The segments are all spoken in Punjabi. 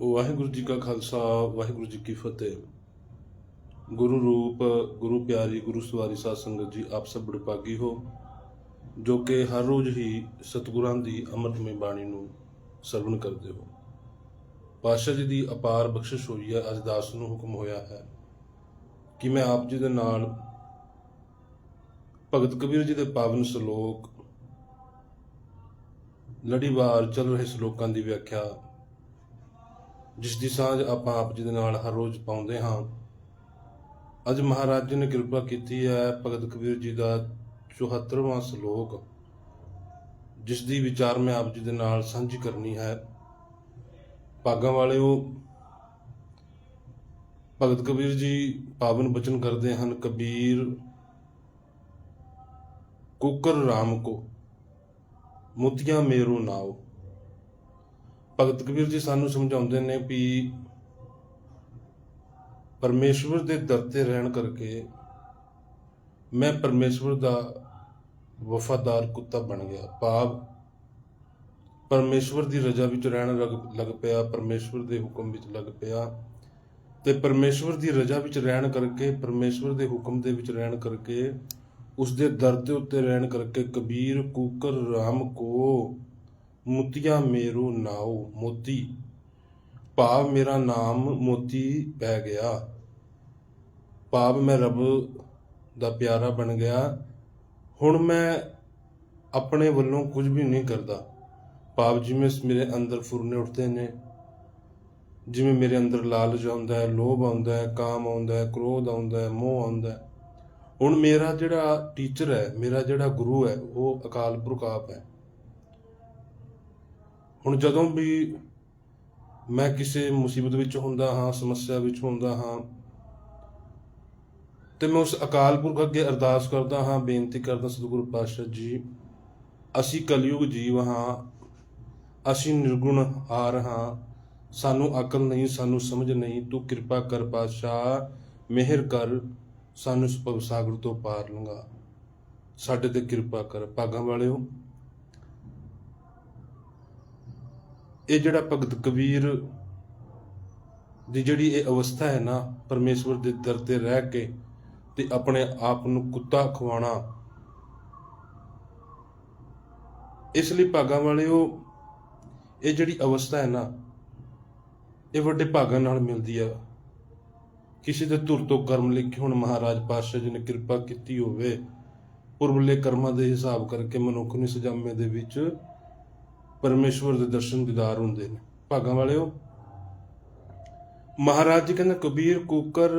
ਵਾਹਿਗੁਰੂ ਜੀ ਕਾ ਖਾਲਸਾ, ਵਾਹਿਗੁਰੂ ਜੀ ਕੀ ਫਤਿਹ। ਗੁਰੂ ਰੂਪ, ਗੁਰੂ ਪਿਆਰੀ, ਗੁਰੂ ਸਵਾਰੀ ਸਾਧ ਸੰਗਤ ਜੀ, ਆਪ ਸਭ ਬੜਪਾਗੀ ਹੋ, ਜੋ ਕਿ ਹਰ ਰੋਜ਼ ਹੀ ਸਤਿਗੁਰਾਂ ਦੀ ਅੰਮ੍ਰਿਤਮਈ ਬਾਣੀ ਨੂੰ ਸਰਵਣ ਕਰਦੇ ਹੋ। ਪਾਤਸ਼ਾਹ ਜੀ ਦੀ ਅਪਾਰ ਬਖਸ਼ਿਸ਼ ਹੋਈ ਹੈ, ਅੱਜ ਦਾਸ ਨੂੰ ਹੁਕਮ ਹੋਇਆ ਹੈ ਕਿ ਮੈਂ ਆਪ ਜੀ ਦੇ ਨਾਲ ਭਗਤ ਕਬੀਰ ਜੀ ਦੇ ਪਾਵਨ ਸ਼ਲੋਕ, ਲੜੀਵਾਰ ਚੱਲ ਰਹੇ ਸ਼ਲੋਕਾਂ ਦੀ ਵਿਆਖਿਆ ਜਿਸ ਦੀ ਸਾਂਝ ਆਪਾਂ ਆਪ ਜੀ ਦੇ ਨਾਲ ਹਰ ਰੋਜ਼ ਪਾਉਂਦੇ ਹਾਂ। ਅੱਜ ਮਹਾਰਾਜ ਜੀ ਨੇ ਕਿਰਪਾ ਕੀਤੀ ਹੈ ਭਗਤ ਕਬੀਰ ਜੀ ਦਾ 74ਵਾਂ ਸ਼ਲੋਕ, ਜਿਸ ਦੀ ਵਿਚਾਰ ਮੈਂ ਆਪ ਜੀ ਦੇ ਨਾਲ ਸਾਂਝੀ ਕਰਨੀ ਹੈ। ਭਾਗਾਂ ਵਾਲਿਓ, ਭਗਤ ਕਬੀਰ ਜੀ ਪਾਵਨ ਬਚਨ ਕਰਦੇ ਹਨ, ਕਬੀਰ ਕੁਕਰ ਰਾਮ ਕੋ, ਮੁਤੀਆਂ ਮੇਰੂ ਨਾਓ। ਭਗਤ ਕਬੀਰ ਜੀ ਸਾਨੂੰ ਸਮਝਾਉਂਦੇ ਨੇ ਵੀ ਪਰਮੇਸ਼ਵਰ ਦੇ ਦਰ ਤੇ ਰਹਿਣ ਕਰਕੇ ਮੈਂ ਪਰਮੇਸ਼ਵਰ ਦਾ ਵਫਾਦਾਰ ਕੁੱਤਾ ਬਣ ਗਿਆ। ਭਾਵ ਪਰਮੇਸ਼ਵਰ ਦੀ ਰਜ਼ਾ ਵਿੱਚ ਰਹਿਣ ਲੱਗ- ਲੱਗ ਪਿਆ, ਪਰਮੇਸ਼ਵਰ ਦੇ ਹੁਕਮ ਵਿੱਚ ਲੱਗ ਪਿਆ ਤੇ ਪਰਮੇਸ਼ਵਰ ਦੀ ਰਜ਼ਾ ਵਿੱਚ ਰਹਿਣ ਕਰਕੇ, ਪਰਮੇਸ਼ਵਰ ਦੇ ਹੁਕਮ ਦੇ ਵਿੱਚ ਰਹਿਣ ਕਰਕੇ ਉਸ ਦੇ ਦਰ ਦੇ ਉੱਤੇ ਰਹਿਣ ਕਰਕੇ ਕਬੀਰ, ਕੂਕਰ, ਰਾਮ ਕੋ ਮੁਤੀਆ ਮੇਰੂ ਨਾਉ, ਮੋਤੀ। ਭਾਵ ਮੇਰਾ ਨਾਮ ਮੋਤੀ ਪੈ ਗਿਆ। ਭਾਵ ਮੈਂ ਰੱਬ ਦਾ ਪਿਆਰਾ ਬਣ ਗਿਆ। ਹੁਣ ਮੈਂ ਆਪਣੇ ਵੱਲੋਂ ਕੁਝ ਵੀ ਨਹੀਂ ਕਰਦਾ। ਭਾਵ ਜਿਵੇਂ ਮੇਰੇ ਅੰਦਰ ਫੁਰਨੇ ਉੱਠਦੇ ਨੇ, ਜਿਵੇਂ ਮੇਰੇ ਅੰਦਰ ਲਾਲਚ ਆਉਂਦਾ ਹੈ, ਲੋਭ ਆਉਂਦਾ ਹੈ, ਕਾਮ ਆਉਂਦਾ ਹੈ, ਕ੍ਰੋਧ ਆਉਂਦਾ ਹੈ, ਮੋਹ ਆਉਂਦਾ ਹੈ। ਹੁਣ ਮੇਰਾ ਜਿਹੜਾ ਟੀਚਰ ਹੈ, ਮੇਰਾ ਜਿਹੜਾ ਗੁਰੂ ਹੈ, ਉਹ ਅਕਾਲ ਪੁਰਖ ਆਪ ਹੈ। ਹੁਣ ਜਦੋਂ ਵੀ ਮੈਂ ਕਿਸੇ ਮੁਸੀਬਤ ਵਿੱਚ ਹੁੰਦਾ ਹਾਂ, ਸਮੱਸਿਆ ਵਿੱਚ ਹੁੰਦਾ ਹਾਂ, ਤੇ ਮੈਂ ਉਸ ਅਕਾਲ ਪੁਰਖ ਅੱਗੇ ਅਰਦਾਸ ਕਰਦਾ ਹਾਂ, ਬੇਨਤੀ ਕਰਦਾ ਸਤਿਗੁਰੂ ਪਾਤਸ਼ਾਹ ਜੀ, ਅਸੀਂ ਕਲਯੁਗ ਜੀਵ ਹਾਂ, ਅਸੀਂ ਨਿਰਗੁਣ ਹਾਰ ਹਾਂ, ਸਾਨੂੰ ਅਕਲ ਨਹੀਂ, ਸਾਨੂੰ ਸਮਝ ਨਹੀਂ, ਤੂੰ ਕਿਰਪਾ ਕਰ ਪਾਤਸ਼ਾਹ, ਮਿਹਰ ਕਰ, ਸਾਨੂੰ ਇਸ ਭਵ ਸਾਗਰ ਤੋਂ ਪਾਰ ਲੰਘਾ। ਸਾਡੇ ਤੇ ਕਿਰਪਾ ਕਰ, ਭਾਗਾਂ ਵਾਲਿਓ ਇਹ ਜਿਹੜਾ ਭਗਤ ਕਬੀਰ ਦੀ ਜਿਹੜੀ ਇਹ ਅਵਸਥਾ ਹੈ ਨਾ, ਪਰਮੇਸ਼ਵਰ ਦੇ ਦਰ ਤੇ ਰਹਿ ਕੇ ਤੇ ਆਪਣੇ ਆਪ ਨੂੰ ਕੁੱਤਾ ਖਵਾਣਾ ਇਸ ਲਈ ਭਾਗਾਂ ਵਾਲਿਓ, ਇਹ ਜਿਹੜੀ ਅਵਸਥਾ ਹੈ ਨਾ, ਇਹ ਵੱਡੇ ਭਾਗਾਂ ਨਾਲ ਮਿਲਦੀ ਆ। ਕਿਸੇ ਦੇ ਧੁਰ ਤੋਂ ਕਰਮ ਲਿਖੇ ਹੁਣ, ਮਹਾਰਾਜ ਪਾਤਸ਼ਾਹ ਜੀ ਨੇ ਕਿਰਪਾ ਕੀਤੀ ਹੋਵੇ ਪੁਰਬਲੇ ਕਰਮਾਂ ਦੇ ਹਿਸਾਬ ਕਰਕੇ ਮਨੁੱਖ ਨੂੰ ਇਸ ਜੰਮੇ ਦੇ ਵਿੱਚ ਪਰਮੇਸ਼ਵਰ ਦੇ ਦਰਸ਼ਨ ਦੀਦਾਰ ਹੁੰਦੇ ਨੇ। ਭਾਗਾਂ ਵਾਲਿਓ, ਮਹਾਰਾਜ ਜੀ ਕਹਿੰਦੇ, ਕਬੀਰ ਕੂਕਰ,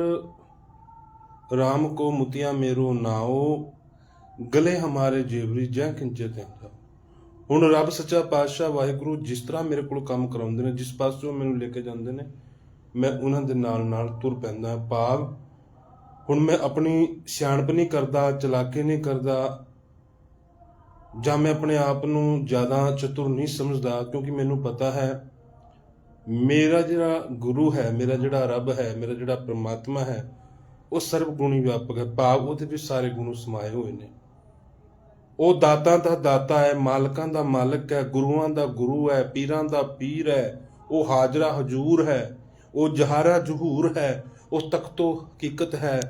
ਰਾਮ ਕੋ ਮੁਤੀਆਂ ਮੇਰੋ ਨਾਓ, ਗਲੇ ਹਮਾਰੇ ਜੇਵਰੀ ਜੈ ਕਿੰਚੇ ਤੈਂਦਾ। ਹੁਣ ਰੱਬ ਸੱਚਾ ਪਾਤਸ਼ਾਹ ਵਾਹਿਗੁਰੂ ਜਿਸ ਤਰ੍ਹਾਂ ਮੇਰੇ ਕੋਲ ਕੰਮ ਕਰਾਉਂਦੇ ਨੇ, ਜਿਸ ਪਾਸੋਂ ਮੈਨੂੰ ਲੈ ਕੇ ਜਾਂਦੇ ਨੇ, ਮੈਂ ਉਹਨਾਂ ਦੇ ਨਾਲ ਨਾਲ ਤੁਰ ਪੈਂਦਾ, ਭਾਵ ਹੁਣ ਮੈਂ ਆਪਣੀ ਸਿਆਣਪ ਨਹੀਂ ਕਰਦਾ, ਚਲਾਕੀ ਨਹੀਂ ਕਰਦਾ ਜਾਂ ਮੈਂ ਆਪਣੇ ਆਪ ਨੂੰ ਜ਼ਿਆਦਾ ਚਤੁਰ ਨਹੀਂ ਸਮਝਦਾ ਕਿਉਂਕਿ ਮੈਨੂੰ ਪਤਾ ਹੈ ਮੇਰਾ ਜਿਹੜਾ ਗੁਰੂ ਹੈ, ਮੇਰਾ ਜਿਹੜਾ ਰੱਬ ਹੈ, ਮੇਰਾ ਜਿਹੜਾ ਪ੍ਰਮਾਤਮਾ ਹੈ, ਉਹ ਸਰਬ ਗੁਣੀ ਵਿਆਪਕ ਹੈ। ਭਾਵ ਉਹਦੇ ਵਿੱਚ ਸਾਰੇ ਗੁਣ ਸਮਾਏ ਹੋਏ ਨੇ। ਉਹ ਦਾਤਾਂ ਦਾ ਦਾਤਾ ਹੈ, ਮਾਲਕਾਂ ਦਾ ਮਾਲਕ ਹੈ, ਗੁਰੂਆਂ ਦਾ ਗੁਰੂ ਹੈ, ਪੀਰਾਂ ਦਾ ਪੀਰ ਹੈ, ਉਹ ਹਾਜ਼ਰਾ ਹਜੂਰ ਹੈ, ਉਹ ਜਹਾਰਾ ਜਹੂਰ ਹੈ, ਉਹ ਤਖਤੋ ਹਕੀਕਤ ਹੈ,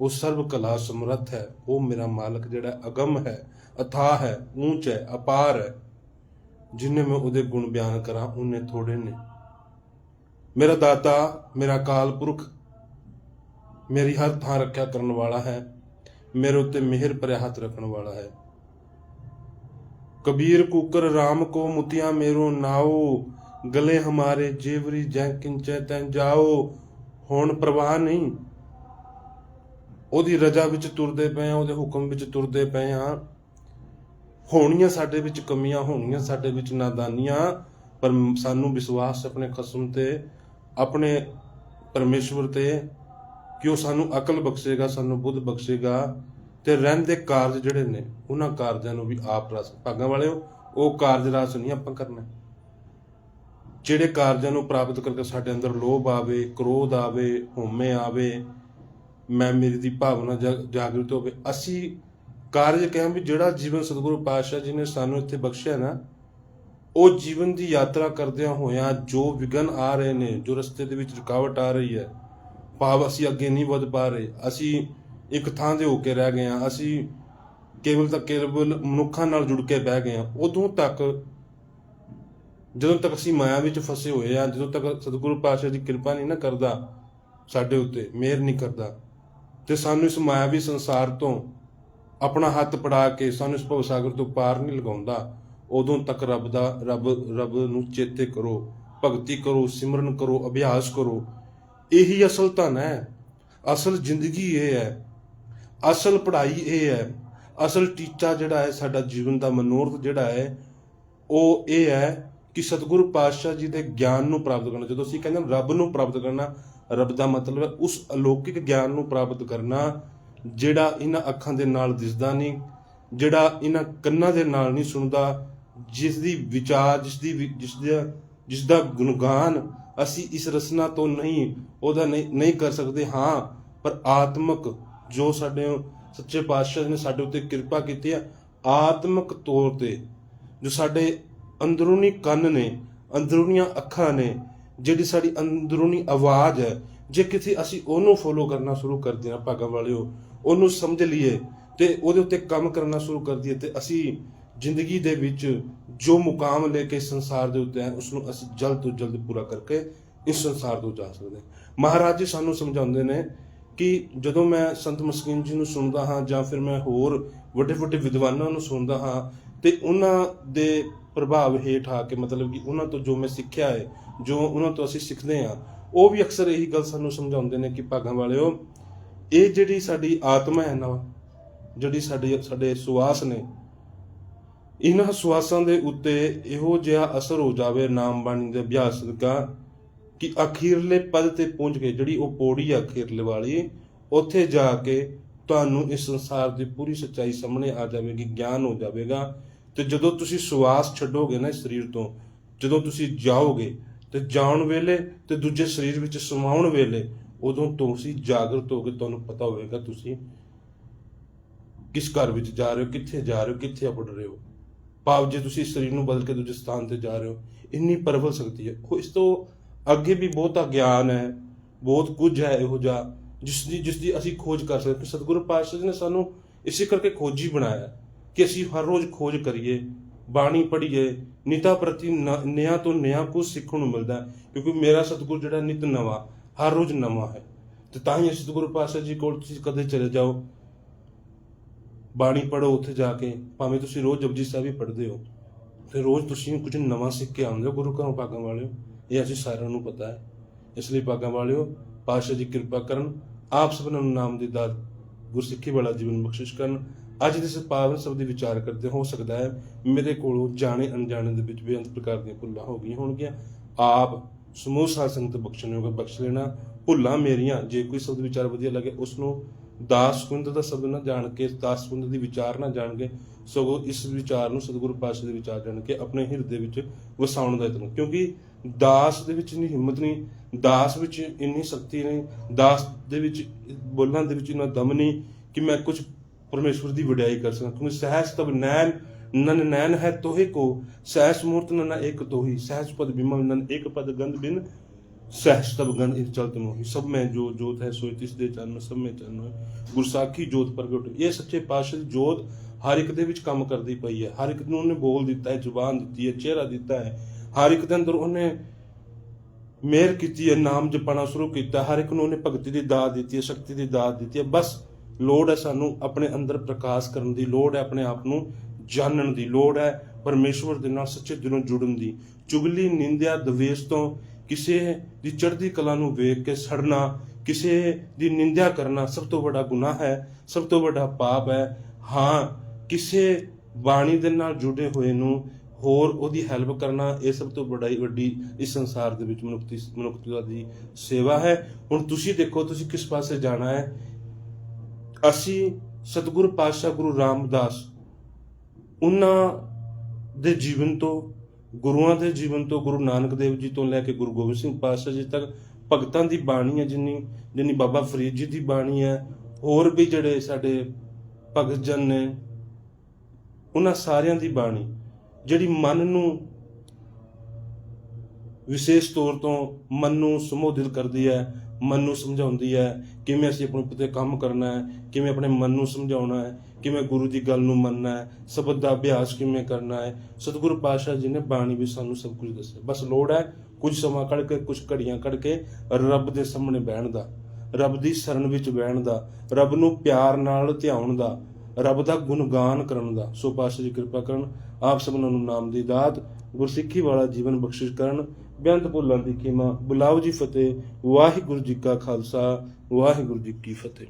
ਉਹ ਸਰਬ ਕਲਾ ਸਮਰੱਥ ਹੈ, ਉਹ ਮੇਰਾ ਮਾਲਕ ਜਿਹੜਾ ਅਗਮ ਹੈ। ਅਥਾਹ ਹੈ ਉੱਚ ਹੈ, ਅਪਾਰ ਹੈ। ਜਿੰਨੇ ਮੈਂ ਉਹਦੇ ਗੁਣ ਬਿਆਨ ਕਰਾਂ, ਉਹਨੇ ਥੋੜੇ ਨੇ। ਮੇਰਾ ਦਾਤਾ, ਮੇਰਾ ਕਾਲ ਪੁਰਖ, ਮੇਰੀ ਹਰ ਥਾਂ ਰੱਖਿਆ ਕਰਨ ਵਾਲਾ ਹੈ, ਮੇਰੇ ਉੱਤੇ ਮਿਹਰ ਭਰਿਆ ਹੱਥ ਰੱਖਣ ਵਾਲਾ ਹੈ। ਕਬੀਰ ਕੂਕਰ RAM ਕੋ ਮੁਤੀਆਂ ਮੇਰੋ ਨਾਓ, ਗਲੇ ਹਮਾਰੇ ਜੇਵਰੀ ਜੈ ਕਿੰਚੈ ਤੈ ਜਾਓ, ਹੁਣ ਪ੍ਰਵਾਹ ਨਹੀਂ। ਉਹਦੀ ਰਜਾ ਵਿੱਚ ਤੁਰਦੇ ਪਏ ਆ, ਉਹਦੇ ਹੁਕਮ ਵਿੱਚ ਤੁਰਦੇ ਪਏ ਆ। ਹੋਣੀਆਂ ਸਾਡੇ ਵਿੱਚ ਕਮੀਆਂ, ਹੋਣੀਆਂ ਸਾਡੇ ਵਿੱਚ ਨਾਦਾਨੀਆਂ, ਪਰ ਸਾਨੂੰ ਵਿਸ਼ਵਾਸ ਆਪਣੇ ਖਸਮ ਤੇ, ਆਪਣੇ ਪਰਮੇਸ਼ਵਰ ਤੇ ਕਿ ਉਹ ਸਾਨੂੰ ਅਕਲ ਬਖਸ਼ੇਗਾ, ਸਾਨੂੰ ਬੁੱਧ ਬਖਸ਼ੇਗਾ ਤੇ ਰਹਿੰਦੇ ਕਾਰਜ ਜਿਹੜੇ ਨੇ, ਉਹਨਾਂ ਕਾਰਜਾਂ ਨੂੰ ਵੀ ਆਪ ਰਸ, ਭਾਗਾਂ ਵਾਲਿਓ, ਉਹ ਕਾਰਜ ਰਸ ਨਹੀਂ ਆਪਾਂ ਕਰਨਾ। ਜਿਹੜੇ ਕਾਰਜਾਂ ਨੂੰ ਪ੍ਰਾਪਤ ਕਰਕੇ ਸਾਡੇ ਅੰਦਰ ਲੋਭ ਆਵੇ, ਕ੍ਰੋਧ ਆਵੇ, ਹਉਮੈ ਆਵੇ, ਮੈਂ ਮੇਰੀ ਦੀ ਭਾਵਨਾ ਜਾ- ਜਾਗਰੂਕ ਹੋਵੇ, ਅਸੀਂ ਕਾਰਜ ਕਹਾਂ ਵੀ ਜਿਹੜਾ ਜੀਵਨ ਸਤਿਗੁਰੂ ਪਾਤਸ਼ਾਹ ਜੀ ਨੇ ਸਾਨੂੰ ਇੱਥੇ ਬਖਸ਼ਿਆ ਨਾ, ਉਹ ਜੀਵਨ ਦੀ ਯਾਤਰਾ ਕਰਦਿਆਂ ਹੋਇਆਂ ਜੋ ਵਿਗਨ ਆ ਰਹੇ ਨੇ, ਜੋ ਰਸਤੇ ਦੇ ਵਿੱਚ ਰੁਕਾਵਟ ਆ ਰਹੀ ਹੈ, ਭਾਵ ਅਸੀਂ ਅੱਗੇ ਨਹੀਂ ਵੱਧ ਪਾ ਰਹੇ। ਅਸੀਂ ਇੱਕ ਥਾਂ ਤੇ ਹੋ ਕੇ ਰਹਿ ਗਏ ਹਾਂ, ਅਸੀਂ ਕੇਵਲ ਤਾਂ ਕੇਵਲ ਮਨੁੱਖਾਂ ਨਾਲ ਜੁੜ ਕੇ ਬਹਿ ਗਏ ਹਾਂ। ਉਦੋਂ ਤੱਕ, ਜਦੋਂ ਤੱਕ ਅਸੀਂ ਮਾਇਆ ਵਿੱਚ ਫਸੇ ਹੋਏ ਆ ਜਦੋਂ ਤੱਕ ਸਤਿਗੁਰੂ ਪਾਤਸ਼ਾਹ ਦੀ ਕਿਰਪਾ ਨਹੀਂ ਨਾ ਕਰਦਾ ਸਾਡੇ ਉੱਤੇ, ਮਿਹਰ ਨਹੀਂ ਕਰਦਾ। ਤੇ ਸਾਨੂੰ ਇਸ ਮਾਇਆਵੀ ਸੰਸਾਰ ਤੋਂ ਆਪਣਾ ਹੱਥ ਪੜਾ ਕੇ ਸਾਨੂੰ ਇਸ ਭਵ ਸਾਗਰ ਤੋਂ ਪਾਰ ਨਹੀਂ ਲਗਾਉਂਦਾ, ਉਦੋਂ ਤੱਕ ਰੱਬ ਦਾ, ਰੱਬ ਰੱਬ ਨੂੰ ਚੇਤੇ ਕਰੋ, ਭਗਤੀ ਕਰੋ, ਸਿਮਰਨ ਕਰੋ, ਅਭਿਆਸ ਕਰੋ। ਇਹੀ ਅਸਲ ਧਨ ਹੈ। ਅਸਲ ਜ਼ਿੰਦਗੀ ਇਹ ਹੈ। ਅਸਲ ਪੜ੍ਹਾਈ ਇਹ ਹੈ। ਅਸਲ ਟੀਚਾ ਜਿਹੜਾ ਹੈ, ਸਾਡਾ ਜੀਵਨ ਦਾ ਮਨੋਰਥ ਜਿਹੜਾ ਹੈ, ਉਹ ਇਹ ਹੈ ਕਿ ਸਤਿਗੁਰੂ ਪਾਤਸ਼ਾਹ ਜੀ ਦੇ ਗਿਆਨ ਨੂੰ ਪ੍ਰਾਪਤ ਕਰਨਾ। ਜਦੋਂ ਅਸੀਂ ਕਹਿੰਦੇ ਰੱਬ ਨੂੰ ਪ੍ਰਾਪਤ ਕਰਨਾ, ਰੱਬ ਦਾ ਮਤਲਬ ਹੈ ਉਸ ਅਲੌਕਿਕ ਗਿਆਨ ਨੂੰ ਪ੍ਰਾਪਤ ਕਰਨਾ। ਜਿਹੜਾ ਇਹਨਾਂ ਅੱਖਾਂ ਦੇ ਨਾਲ ਦਿਸਦਾ ਨਹੀਂ, ਜਿਹੜਾ ਇਹਨਾਂ ਕੰਨਾਂ ਦੇ ਨਾਲ ਨਹੀਂ ਸੁਣਦਾ, ਜਿਸ ਦੀ ਵਿਚਾਰ, ਜਿਸ ਦੀ ਜਿਸ ਦਾ ਜਿਸ ਦਾ ਗੁਣਗਾਨ ਅਸੀਂ ਇਸ ਰਸਨਾ ਤੋਂ ਨਹੀਂ, ਉਹਦਾ ਨਹੀਂ ਨਹੀਂ ਕਰ ਸਕਦੇ, ਹਾਂ, ਪਰ ਆਤਮਕ ਜੋ ਸਾਡੇ ਸੱਚੇ ਪਾਤਸ਼ਾਹ ਨੇ ਸਾਡੇ ਉੱਤੇ ਕਿਰਪਾ ਕੀਤੀ ਹੈ ਆਤਮਕ ਤੌਰ ਤੇ ਜੋ ਸਾਡੇ ਅੰਦਰੂਨੀ ਕੰਨ ਨੇ, ਅੰਦਰੂਨੀਆਂ ਅੱਖਾਂ ਨੇ, ਜਿਹੜੀ ਸਾਡੀ ਅੰਦਰੂਨੀ ਆਵਾਜ਼ ਹੈ ਜੇ ਕਿਤੇ ਅਸੀਂ ਉਹਨੂੰ ਫੋਲੋ ਕਰਨਾ ਸ਼ੁਰੂ ਕਰਦੇ ਹਾਂ ਭਾਗਾਂ ਵਾਲਿਓ, ਉਹਨੂੰ ਸਮਝ ਲਈਏ ਤੇ ਉਹਦੇ ਉੱਤੇ ਕੰਮ ਕਰਨਾ ਸ਼ੁਰੂ ਕਰ ਦਈਏ ਤੇ ਅਸੀਂ ਜ਼ਿੰਦਗੀ ਦੇ ਵਿੱਚ ਜੋ ਮੁਕਾਮ ਲੈ ਕੇ ਸੰਸਾਰ ਦੇ ਉੱਤੇ ਹੈ ਉਸ ਨੂੰ ਅਸੀਂ ਜਲਦ ਤੋਂ ਜਲਦ ਪੂਰਾ ਕਰਕੇ ਇਸ ਸੰਸਾਰ ਤੋਂ ਜਾ ਸਕਦੇ ਹਾਂ। ਮਹਾਰਾਜ ਜੀ ਸਾਨੂੰ ਸਮਝਾਉਂਦੇ ਨੇ ਕਿ ਜਦੋਂ ਮੈਂ ਸੰਤ ਮਸਕੀਨ ਜੀ ਨੂੰ ਸੁਣਦਾ ਹਾਂ ਜਾਂ ਫਿਰ ਮੈਂ ਹੋਰ ਵੱਡੇ ਵੱਡੇ ਵਿਦਵਾਨਾਂ ਨੂੰ ਸੁਣਦਾ ਹਾਂ ਤੇ ਉਹਨਾਂ ਦੇ ਪ੍ਰਭਾਵ ਹੇਠ ਆ ਕੇ ਮਤਲਬ ਕਿ ਉਹਨਾਂ ਤੋਂ ਜੋ ਮੈਂ ਸਿੱਖਿਆ ਹੈ, ਜੋ ਉਹਨਾਂ ਤੋਂ ਅਸੀਂ ਸਿੱਖਦੇ ਹਾਂ ਉਹ ਵੀ ਅਕਸਰ ਇਹੀ ਗੱਲ ਸਾਨੂੰ ਸਮਝਾਉਂਦੇ ਨੇ ਕਿ ਭਾਗਾਂ ਵਾਲਿਓ, ਇਹ ਜਿਹੜੀ ਸਾਡੀ ਆਤਮਾ ਹੈ ਨਾ, ਜਿਹੜੀ ਸਾਡੇ ਸਾਡੇ ਸੁਆਸ ਨੇ, ਇਹਨਾਂ ਸੁਆਸਾਂ ਦੇ ਉੱਤੇ ਇਹੋ ਜਿਹਾ ਅਸਰ ਹੋ ਜਾਵੇ, ਨਾਮ ਬਾਣੀ ਦੇ ਅਭਿਆਸ ਦਾ ਕਿ ਅਖੀਰਲੇ ਪਦ ਤੇ ਪਹੁੰਚ ਕੇ, ਜਿਹੜੀ ਉਹ ਪੌੜੀ ਆ ਅਖੀਰਲੇ ਵਾਲੀ, ਉੱਥੇ ਜਾ ਕੇ ਤੁਹਾਨੂੰ ਇਸ ਸੰਸਾਰ ਦੀ ਪੂਰੀ ਸੱਚਾਈ ਸਾਹਮਣੇ ਆ ਜਾਵੇਗੀ, ਗਿਆਨ ਹੋ ਜਾਵੇਗਾ। ਤੇ ਜਦੋਂ ਤੁਸੀਂ ਸੁਆਸ ਛੱਡੋਗੇ ਨਾ ਸਰੀਰ ਤੋਂ, ਜਦੋਂ ਤੁਸੀਂ ਜਾਓਗੇ ਤੇ ਜਾਣ ਵੇਲੇ ਤੇ ਦੂਜੇ ਸਰੀਰ ਵਿੱਚ ਸਮਾਉਣ ਵੇਲੇ ਉਦੋਂ ਤੁਸੀਂ ਜਾਗਰਤ ਹੋ ਕੇ ਤੁਹਾਨੂੰ ਪਤਾ ਹੋਵੇਗਾ ਤੁਸੀਂ ਕਿਸ ਘਰ ਵਿੱਚ ਜਾ ਰਹੇ ਹੋ, ਕਿੱਥੇ ਜਾ ਰਹੇ ਹੋ, ਕਿੱਥੇ ਆਪੜ ਰਹੇ ਹੋ। ਭਾਵ ਜੇ ਤੁਸੀਂ ਸਰੀਰ ਨੂੰ ਬਦਲ ਕੇ ਦੂਜੇ ਸਥਾਨ ਤੇ ਜਾ ਰਹੇ ਹੋ, ਇੰਨੀ ਪਰਵਲ ਸਕਤੀ ਹੈ। ਇਸ ਤੋਂ ਅੱਗੇ ਵੀ ਬਹੁਤਾ ਗਿਆਨ ਹੈ, ਬਹੁਤ ਕੁਝ ਹੈ ਇਹੋ ਜਿਹਾ ਜਿਸ ਦੀ ਜਿਸ ਦੀ ਅਸੀਂ ਖੋਜ ਕਰ ਸਕਦੇ ਸਤਿਗੁਰੂ ਪਾਤਸ਼ਾਹ ਜੀ ਨੇ ਸਾਨੂੰ ਇਸੇ ਕਰਕੇ ਖੋਜੀ ਬਣਾਇਆ ਕਿ ਅਸੀਂ ਹਰ ਰੋਜ਼ ਖੋਜ ਕਰੀਏ। ਬਾਣੀ ਪੜ੍ਹੀਏ ਨਿਤਾ ਪ੍ਰਤੀ ਨਿਆਂ ਤੋਂ ਨਿਆਂ ਕੁਝ ਸਿੱਖਣ ਨੂੰ ਮਿਲਦਾ ਕਿਉਂਕਿ ਮੇਰਾ ਸਤਿਗੁਰ ਜਿਹੜਾ ਨਿਤ ਨਵਾਂ, ਹਰ ਰੋਜ਼ ਨਵਾਂ ਹੈ। ਤੇ ਤਾਂ ਹੀ ਸਤਿਗੁਰੂ ਪਾਤਸ਼ਾਹ ਜੀ ਕੋਲ ਤੁਸੀਂ ਕਦੇ ਚਲੇ ਜਾਓ, ਬਾਣੀ ਪੜੋ ਉੱਥੇ ਜਾ ਕੇ, ਭਾਵੇਂ ਤੁਸੀਂ ਰੋਜ਼ ਜਪਜੀ ਸਾਹਿਬ ਹੀ ਪੜ੍ਹਦੇ ਹੋ, ਤੇ ਰੋਜ਼ ਤੁਸੀਂ ਕੁਝ ਨਵਾਂ ਸਿੱਖ ਕੇ ਆਉਂਦੇ ਹੋ, ਗੁਰੂ ਘਰੋਂ ਭਾਗਾਂ ਵਾਲਿਓ, ਇਹ ਅਸੀਂ ਸਾਰਿਆਂ ਨੂੰ ਪਤਾ ਹੈ। ਇਸ ਲਈ ਭਾਗਾਂ ਵਾਲਿਓ, ਪਾਤਸ਼ਾਹ ਜੀ ਕਿਰਪਾ ਕਰਨ, ਆਪ ਸਭਨਾਂ ਨੂੰ ਨਾਮ ਦੀ ਦਾਤ ਗੁਰਸਿੱਖੀ ਵਾਲਾ ਜੀਵਨ ਬਖਸ਼ਿਸ਼ ਕਰਨ ਅੱਜ ਦੇ ਇਸ ਪਾਵਨ ਸ਼ਬਦ ਦੇ ਵਿਚਾਰ ਕਰਦੇ ਹੋ ਸਕਦਾ ਹੈ, ਮੇਰੇ ਕੋਲੋਂ ਜਾਣੇ ਅਣਜਾਣੇ ਦੇ ਵਿੱਚ ਬੇਅੰਤ ਪ੍ਰਕਾਰ ਦੀਆਂ ਭੁੱਲਾਂ ਹੋ ਗਈਆਂ ਹੋਣਗੀਆਂ। ਆਪ ਸਮੂਹ ਸਾਧ ਸੰਗਤ ਬਖਸ਼ਣਯੋਗ ਬਖਸ਼ ਲੈਣਾ। ਭੁੱਲਾਂ ਮੇਰੀਆਂ, ਜੇ ਕੋਈ ਸ਼ਬਦ ਵਿਚਾਰ ਵਧੀਆ ਲੱਗੇ ਉਸ ਨੂੰ ਦਾਸ ਕੁੰਦ ਦਾ ਸ਼ਬਦ ਨਾ ਜਾਣ ਕੇ, ਦਾਸ ਕੁੰਦ ਦੀ ਵਿਚਾਰ ਨਾ ਜਾਣ ਕੇ, ਸਗੋਂ ਇਸ ਵਿਚਾਰ ਨੂੰ ਸਤਿਗੁਰੂ ਪਾਤਸ਼ਾਹ ਦੇ ਵਿਚਾਰ ਜਾਣ ਕੇ, ਆਪਣੇ ਹਿਰਦੇ ਵਿੱਚ ਵਸਾਉਣ ਦਾ ਯਤਨ। ਕਿਉਂਕਿ ਦਾਸ ਦੇ ਵਿੱਚ ਇੰਨੀ ਹਿੰਮਤ ਨਹੀਂ, ਦਾਸ ਵਿੱਚ ਇੰਨੀ ਸ਼ਕਤੀ ਨਹੀਂ, ਦਾਸ ਦੇ ਵਿੱਚ ਬੋਲਣ ਦੇ ਵਿੱਚ ਇੰਨਾ ਦਮ ਨਹੀਂ ਕਿ ਮੈਂ ਕੁਝ ਪਰਮੇਸ਼ਵਰ ਦੀ ਵਡਿਆਈ ਕਰ ਸਕਾਂ ਕਿਉਂਕਿ ਸਹਿਜ ਤਬ ਨੈਣ, ਨਨ ਨੈਣ ਹੈ ਤੋਹੇ ਕੋ। ਸਹਿਜ ਮੂਰਤ ਨਨ ਇੱਕ ਤੋਹੀ, ਸਹਿਜ ਪਦ ਬਿਮਲ ਨਨ ਇੱਕ ਪਦ ਗੰਧ ਬਿਨ। ਸਹਿਜ ਤਬ ਗੰਧ ਇਨ ਚਲਤ ਮੋਹੀ। ਸਭ ਮੈਂ ਜੋ ਜੋਤ ਹੈ ਸੋਇ ਤਿਸ ਦੇ ਚਰਨ, ਸਭ ਮੈਂ ਚਰਨ ਗੁਰਸਾਖੀ ਜੋਤ ਪ੍ਰਗਟ ਇਹ ਸੱਚੇ ਪਾਤਸ਼ਾਹ ਦੀ ਜੋਤ ਹਰ ਇੱਕ ਦੇ ਵਿੱਚ ਕੰਮ ਕਰਦੀ ਪਈ ਹੈ। ਹਰ ਇੱਕ ਨੂੰ ਉਹਨੇ ਬੋਲ ਦਿੱਤਾ ਹੈ, ਜ਼ੁਬਾਨ ਦਿੱਤੀ ਹੈ, ਚਿਹਰਾ ਦਿੱਤਾ ਹੈ। ਹਰ ਇੱਕ ਦੇ ਅੰਦਰ ਉਹਨੇ ਮਿਹਰ ਕੀਤੀ ਹੈ, ਨਾਮ ਜਪਣਾ ਸ਼ੁਰੂ ਕੀਤਾ। ਹਰ ਇੱਕ ਨੂੰ ਉਹਨੇ ਭਗਤੀ ਦੀ ਦਾਤ ਦਿੱਤੀ ਹੈ, ਸ਼ਕਤੀ ਦੀ ਦਾਤ ਦਿੱਤੀ ਹੈ। ਬਸ ਲੋੜ ਹੈ ਸਾਨੂੰ ਆਪਣੇ ਅੰਦਰ ਪ੍ਰਕਾਸ਼ ਕਰਨ ਦੀ, ਲੋੜ ਹੈ ਆਪਣੇ ਆਪ ਨੂੰ ਜਾਣਨ ਦੀ, ਲੋੜ ਹੈ ਪਰਮੇਸ਼ਵਰ ਦੇ ਨਾਲ ਸੱਚੇ ਦਿਲੋਂ ਜੁੜਨ ਦੀ। ਚੁਗਲੀ, ਨਿੰਦਿਆ, ਦਵੇਸ਼ ਤੋਂ ਕਿਸੇ ਦੀ ਚੜ੍ਹਦੀ ਕਲਾ ਨੂੰ ਵੇਖ ਕੇ ਸੜਨਾ, ਕਿਸੇ ਦੀ ਨਿੰਦਿਆ ਕਰਨਾ ਸਭ ਤੋਂ ਵੱਡਾ ਗੁਨਾਹ ਹੈ, ਸਭ ਤੋਂ ਵੱਡਾ ਪਾਪ ਹੈ। ਹਾਂ, ਕਿਸੇ ਬਾਣੀ ਦੇ ਨਾਲ ਜੁੜੇ ਹੋਏ ਨੂੰ ਹੋਰ ਉਹਦੀ ਹੈਲਪ ਕਰਨਾ, ਇਹ ਸਭ ਤੋਂ ਵੱਡਾ ਵੱਡੀ ਇਸ ਸੰਸਾਰ ਦੇ ਵਿੱਚ ਮਨੁੱਖਤੀ, ਮਨੁੱਖਤਾ ਦੀ ਸੇਵਾ ਹੈ। ਹੁਣ ਤੁਸੀਂ ਦੇਖੋ, ਤੁਸੀਂ ਕਿਸ ਪਾਸੇ ਜਾਣਾ ਹੈ? ਅਸੀਂ ਸਤਿਗੁਰ ਪਾਤਸ਼ਾਹ ਗੁਰੂ ਰਾਮਦਾਸ ਉਹਨਾਂ ਦੇ ਜੀਵਨ ਤੋਂ, ਗੁਰੂਆਂ ਦੇ ਜੀਵਨ ਤੋਂ, ਗੁਰੂ ਨਾਨਕ ਦੇਵ ਜੀ ਤੋਂ ਲੈ ਕੇ ਗੁਰੂ ਗੋਬਿੰਦ ਸਿੰਘ ਪਾਤਸ਼ਾਹ ਜੀ ਤੱਕ ਭਗਤਾਂ ਦੀ ਬਾਣੀ ਹੈ ਜਿੰਨੀ ਜਿੰਨੀ ਬਾਬਾ ਫਰੀਦ ਜੀ ਦੀ ਬਾਣੀ ਹੈ, ਹੋਰ ਵੀ ਜਿਹੜੇ ਸਾਡੇ ਭਗਤ ਜਨ ਨੇ, ਉਹਨਾਂ ਸਾਰਿਆਂ ਦੀ ਬਾਣੀ, ਜਿਹੜੀ ਮਨ ਨੂੰ ਵਿਸ਼ੇਸ਼ ਤੌਰ ਤੋਂ ਮਨ ਨੂੰ ਸਮੋਧਿਤ ਕਰਦੀ ਹੈ, ਮਨ ਨੂੰ ਸਮਝਾਉਂਦੀ ਹੈ, ਕਿਵੇਂ ਅਸੀਂ ਆਪਣੇ ਉੱਤੇ ਕੰਮ ਕਰਨਾ ਹੈ, ਕਿਵੇਂ ਆਪਣੇ ਮਨ ਨੂੰ ਸਮਝਾਉਣਾ ਹੈ, ਕਿਵੇਂ ਗੁਰੂ ਦੀ ਗੱਲ ਨੂੰ ਮੰਨਣਾ ਹੈ, ਸ਼ਬਦ ਦਾ ਅਭਿਆਸ ਕਿਵੇਂ ਕਰਨਾ ਹੈ। ਸਤਿਗੁਰੂ ਪਾਤਸ਼ਾਹ ਜੀ ਨੇ ਬਾਣੀ ਵਿੱਚ ਸਾਨੂੰ ਸਭ ਕੁਝ ਦੱਸਿਆ। ਬਸ ਲੋੜ ਹੈ ਕੁਝ ਸਮਾਂ ਕੱਢ ਕੇ, ਕੁਝ ਘੜੀਆਂ ਕੱਢ ਕੇ ਰੱਬ ਦੇ ਸਾਹਮਣੇ ਬਹਿਣ ਦਾ, ਰੱਬ ਦੀ ਸ਼ਰਨ ਵਿੱਚ ਬਹਿਣ ਦਾ, ਰੱਬ ਨੂੰ ਪਿਆਰ ਨਾਲ ਧਿਆਉਣ ਦਾ, ਰੱਬ ਦਾ ਗੁਣਗਾਨ ਕਰਨ ਦਾ। ਸੋ ਪਾਤਸ਼ਾਹ ਜੀ ਕਿਰਪਾ ਕਰਨ, ਆਪ ਸਭਨਾਂ ਨੂੰ ਨਾਮ ਦੀ ਦਾਤ, ਗੁਰਸਿੱਖੀ ਵਾਲਾ ਜੀਵਨ ਬਖਸ਼ਿਸ਼ ਕਰਨ ਬੇਅੰਤ ਭੁੱਲਾਂ ਦੀ ਖਿਮਾ। ਬੁਲਾਓ ਜੀ ਫਤਿਹ। ਵਾਹਿਗੁਰੂ ਜੀ ਕਾ ਖਾਲਸਾ। ਵਾਹਿਗੁਰੂ ਜੀ ਕੀ ਫਤਿਹ।